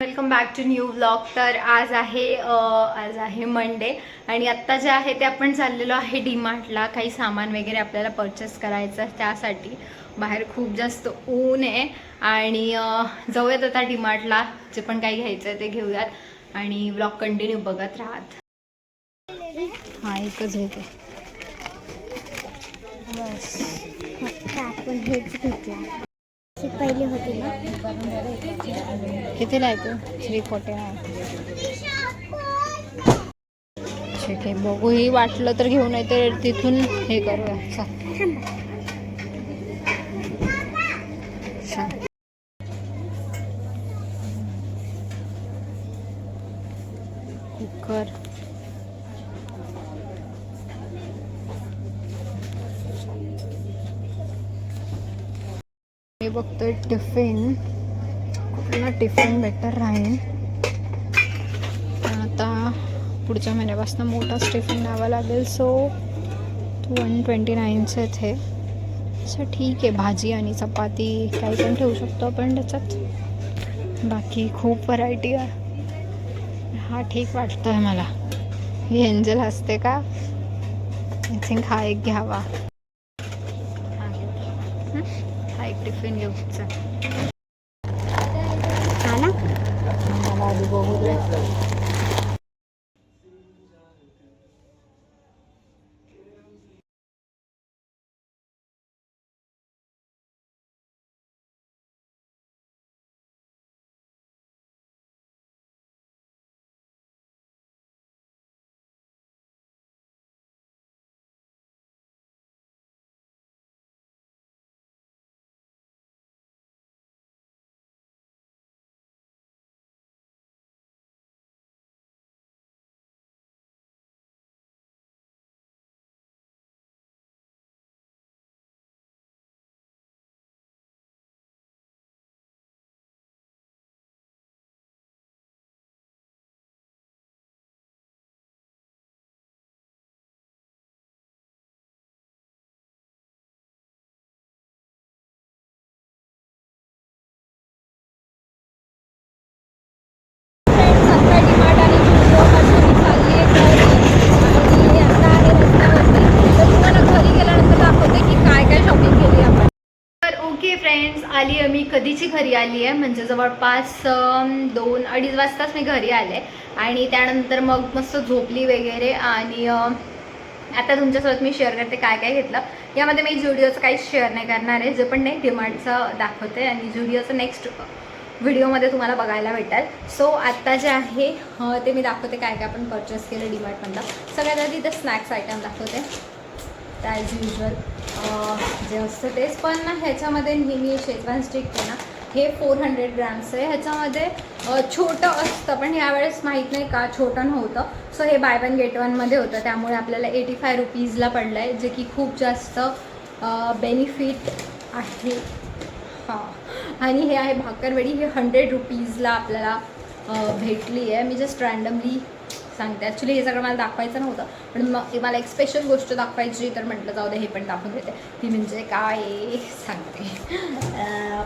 Welcome back to new blog तर आज आहे आज आहे मंडे आणि आत्ता जे आहे ते आपण चाललेलो आहे डीमार्टला काही सामान वगैरे आपल्याला परचेस करायचं त्यासाठी. बाहेर खूप जास्त ऊन आहे आणि जाऊयात आता डीमार्टला जे पण काही घ्यायचं आहे ते घेऊयात. आणि ब्लॉग कंटिन्यू बघत राहत. हा एकच होते. बस. आपण हेच अशी पहिली होती ना. कितीला आहे तू? थ्री फोर्टी नाईन ठीक आहे बघू ही वाटलं तर घेऊ नाही तर तिथून हे करूया. चल. छान कुकर. बघतोय टिफिन. कुठला टिफिन बेटर राहील पण आता पुढच्या महिन्यापासून मोठाच टिफिन न्यावा लागेल. सो वन ट्वेंटी नाईनचं आहेत हे ठीक आहे. भाजी आणि चपाती काही पण ठेवू शकतो आपण त्याच्यात. बाकी खूप व्हरायटी आहे. हा ठीक वाटतो आहे मला. ही एंजल असते का? आय थिंक हा एक घ्यावा. हा? एक टिफिन घेऊ आली आहे मी कधीची घरी आली आहे म्हणजे जवळपास दोन अडीच वाजताच मी घरी आले. आणि त्यानंतर मग मस्त झोपली वगैरे आणि आता तुमच्यासोबत मी शेअर करते काय काय घेतलं. यामध्ये मी जुडिओचं काहीच शेअर नाही करणार आहे जे पण नाही डिमांडचं दाखवते आणि जुडिओचं नेक्स्ट व्हिडिओमध्ये तुम्हाला बघायला भेटेल. सो आत्ता जे आहे ते मी दाखवते काय काय आपण परचेस केलं डिमार्टमधलं सगळ्यात आधी इथं स्नॅक्स आयटम दाखवते. ॲज युजल जे असतं तेच पण ना ह्याच्यामध्ये नेहमी शेजवान स्टिक आहे ना हे फोर हंड्रेड ग्रॅम्स आहे. ह्याच्यामध्ये छोटं असतं पण यावेळेस माहीत नाही का छोटं नव्हतं. सो हे बाय वन गेट वनमध्ये होतं. त्यामुळे आपल्याला एटी फाय रुपीजला पडलं आहे जे की खूप जास्त बेनिफिट आहे. हां. आणि हे आहे भाकरवडी. हे हंड्रेड रुपीजला आपल्याला भेटली आहे मी जस्ट रँडमली सांगते. ॲक्च्युली हे सगळं मला दाखवायचं नव्हतं. पण मग मला एक स्पेशल गोष्ट दाखवायची तर म्हटलं जाऊ दे हे पण दाखवून देते. ती म्हणजे काय? सांगते.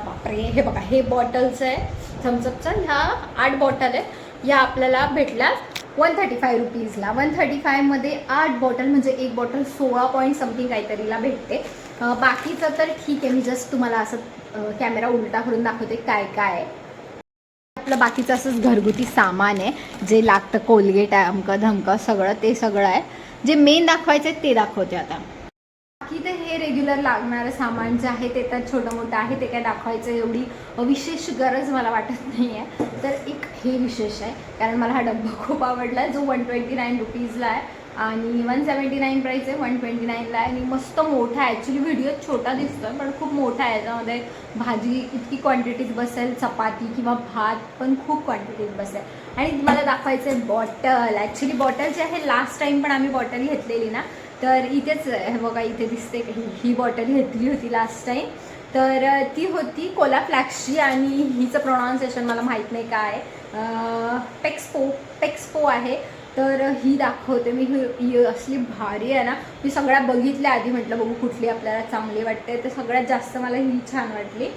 बापरे हे बघा हे बॉटल्स आहे. थम्सअपचा ह्या आठ बॉटल आहेत. ह्या आपल्याला भेटल्या वन थर्टी फाय रुपीजला वन थर्टी फायमध्ये आठ बॉटल म्हणजे एक बॉटल सोळा पॉईंट समथिंग काहीतरीला भेटते. बाकीचं तर ठीक आहे. मी जस्ट तुम्हाला असं कॅमेरा उलटा करून दाखवते काय काय आहे. आपलं बाकीचं असंच घरगुती सामान आहे जे लागतं कोलगेट आहे अमकं धमकं सगळं ते सगळं आहे. जे मेन दाखवायचं आहे ते दाखवते आता. बाकी तर हे रेग्युलर लागणारं सामान जे आहे ते तर छोटं मोठं आहे ते काय दाखवायचं एवढी विशेष गरज मला वाटत नाही आहे तर एक हे विशेष आहे कारण मला हा डब्बा खूप आवडला आहे जो वन ट्वेंटी नाईन रुपीजला आहे. आणि वन सेवन्टी नाईन प्राईस आहे वन ट्वेंटी नाईनला आणि मस्त मोठा आहे. ॲक्च्युली व्हिडिओ छोटा दिसतोय पण खूप मोठा आहे. याच्यामध्ये भाजी इतकी क्वांटिटीत बसेल चपाती किंवा भात पण खूप क्वांटिटीत बसेल. आणि मला दाखवायचं आहे बॉटल ॲक्च्युली बॉटल जे आहे लास्ट टाईम पण आम्ही बॉटल घेतलेली ना तर इथेच हे बघा इथे दिसते ही ही बॉटल घेतली होती लास्ट टाईम तर ती होती कोला फ्लॅक्सची आणि हिचं प्रोनाऊन्सिएशन मला माहीत नाही काय पेक्सपो पेक्सपो आहे. तर ही दाखवते. मी ही असली भारी आहे ना. मी सगळ्या बघितल्या आधी म्हटलं बघू कुठली आपल्याला चांगली वाटते. तर सगळ्यात जास्त मला ही छान वाटली.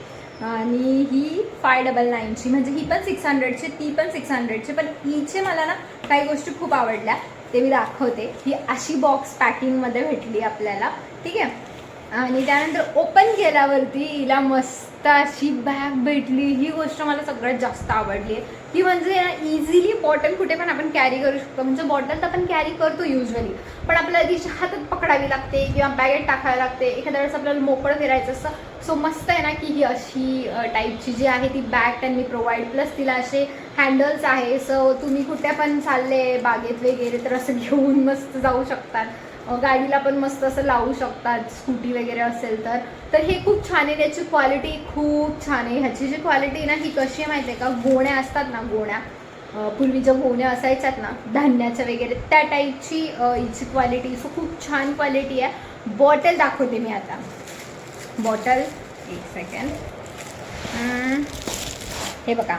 आणि ही फाय डबल नाईनची म्हणजे ही पण सिक्स हंड्रेडची ती पण सिक्स हंड्रेडची पण हिचे मला ना काही गोष्टी खूप आवडल्या. ते मी दाखवते. ही अशी बॉक्स पॅकिंगमध्ये भेटली आपल्याला. ठीक आहे? आणि त्यानंतर ओपन केल्यावरती हिला मस्त अशी बॅग भेटली. ही गोष्ट मला सगळ्यात जास्त आवडली. आहे ती म्हणजे इझिली बॉटल कुठे पण आपण कॅरी करू शकतो. म्हणजे बॉटल तर आपण कॅरी करतो युजली पण आपल्याला ती हातात पकडावी लागते किंवा बॅगेत टाकायला लागते. एखाद्या वेळेस आपल्याला मोकळं फिरायचं असतं. सो मस्त आहे ना की ही अशी टाईपची जी आहे ती बॅग त्यांनी प्रोव्हाइड प्लस तिला असे हँडल्स आहे. सो तुम्ही कुठे पण चालले बागेत वगैरे तर असं घेऊन मस्त जाऊ शकतात. गाडीला पण मस्त असं लावू शकतात स्कूटी वगैरे असेल तर. तर हे खूप छान आहे त्याची क्वालिटी खूप छान आहे. ह्याची जी क्वालिटी ना ही कशी आहे माहिती आहे का? गोण्या असतात ना गोण्या. पूर्वीच्या गोण्या असायच्यात ना धान्याच्या वगैरे त्या टाईपची हिची क्वालिटी सो खूप छान क्वालिटी आहे. बॉटल दाखवते मी आता. बॉटल एक सेकंड हे बघा.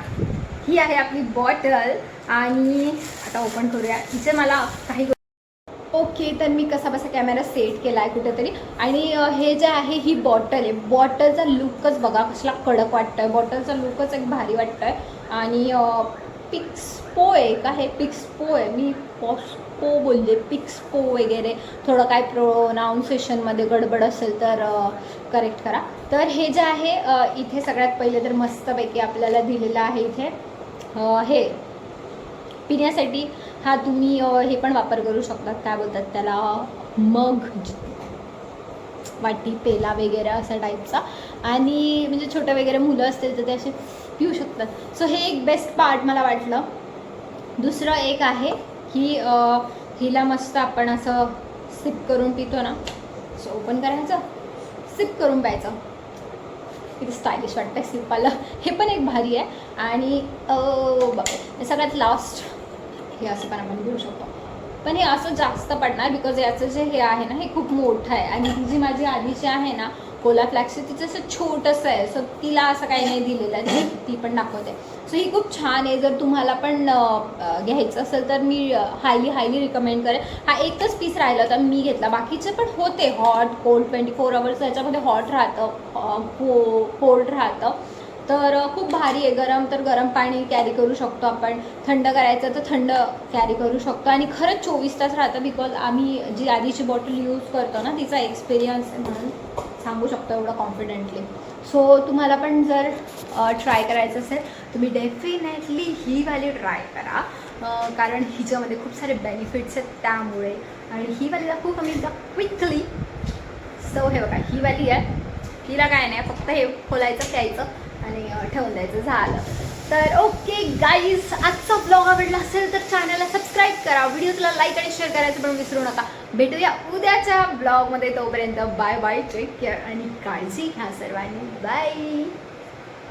ही आहे आपली बॉटल आणि आता ओपन करूया. हिचे मला काही ओके तर मी कसा बसा कॅमेरा सेट केला आहे कुठेतरी. आणि हे जे आहे ही बॉटल आहे. बॉटलचा लुकच बघा कसला कडक वाटतोय. बॉटलचा लुकच एक भारी वाटतोय. आणि पिक्सपो आहे का? हे पिक्सपो आहे. मी पॉस्पो बोलले. पिक्सपो वगैरे. थोडं काय प्रोनाऊन्सेशनमध्ये गडबड असेल तर करेक्ट करा. तर हे जे आहे इथे सगळ्यात पहिले तर मस्तपैकी आपल्याला दिलेलं आहे इथे. हे पिण्यासाठी हा तुम्ही हे पण वापर करू शकतात. काय बोलतात त्याला? मग. वाटी पेला वगैरे असा टाईपचा आणि म्हणजे छोटे वगैरे मुलं असतील तर ते असे पिऊ शकतात. सो हे एक बेस्ट पार्ट मला वाटलं. दुसरं एक आहे की हिला मस्त आपण असं सिप करून पितो ना. सो ओपन करायचं. सिप करून प्यायचं. किती स्टायलिश वाटतं सिपाला हे पण एक भारी आहे. आणि सगळ्यात लास्ट हे असं पण आपण घेऊ शकतो. पण हे असं जास्त पडणार बिकॉज याचं जे हे आहे ना हे खूप मोठं आहे. आणि ही जी माझी आधीची आहे ना कोला फ्लॅक्सची तिचं असं छोटंसं आहे. सो तिला असं काही नाही दिलेलं आहे. ती- ती पण दाखवते. सो ही खूप छान आहे. जर तुम्हाला पण घ्यायचं असेल तर मी हायली हायली रिकमेंड करेन. हा एकच पीस राहिला होता मी घेतला. बाकीचे पण होते. Hot cold twenty four hours याच्यामध्ये हॉट राहतं को कोल्ड राहतं. तर खूप भारी आहे. गरम तर गरम पाणी कॅरी करू शकतो आपण. थंड करायचं तर थंड कॅरी करू शकतो. आणि खरंच चोवीस तास राहतं बिकॉज आम्ही जी आधीची बॉटल यूज करतो ना तिचा एक्सपिरियन्स आहे म्हणून सांगू शकतो एवढं कॉन्फिडेंटली सो तुम्हाला पण जर ट्राय करायचं असेल तुम्ही डेफिनेटली ही वाली ट्राय करा. कारण हिच्यामध्ये खूप सारे बेनिफिट्स आहेत त्यामुळे. आणि ही वालीला खूप आम्ही एकदा क्विकली सो हे बघा ही वाली आहे. हिला काय नाही फक्त हे खोलायचं प्यायचं. आणि ठेवून द्यायचं झालं. तर ओके गाईज आजचा ब्लॉग आवडला असेल तर चॅनलला सबस्क्राईब करा. व्हिडिओला लाईक आणि शेअर करायचं पण विसरू नका. भेटूया उद्याच्या ब्लॉगमध्ये तोपर्यंत बाय बाय टेक केअर आणि काळजी घ्या सर्वांनी. बाय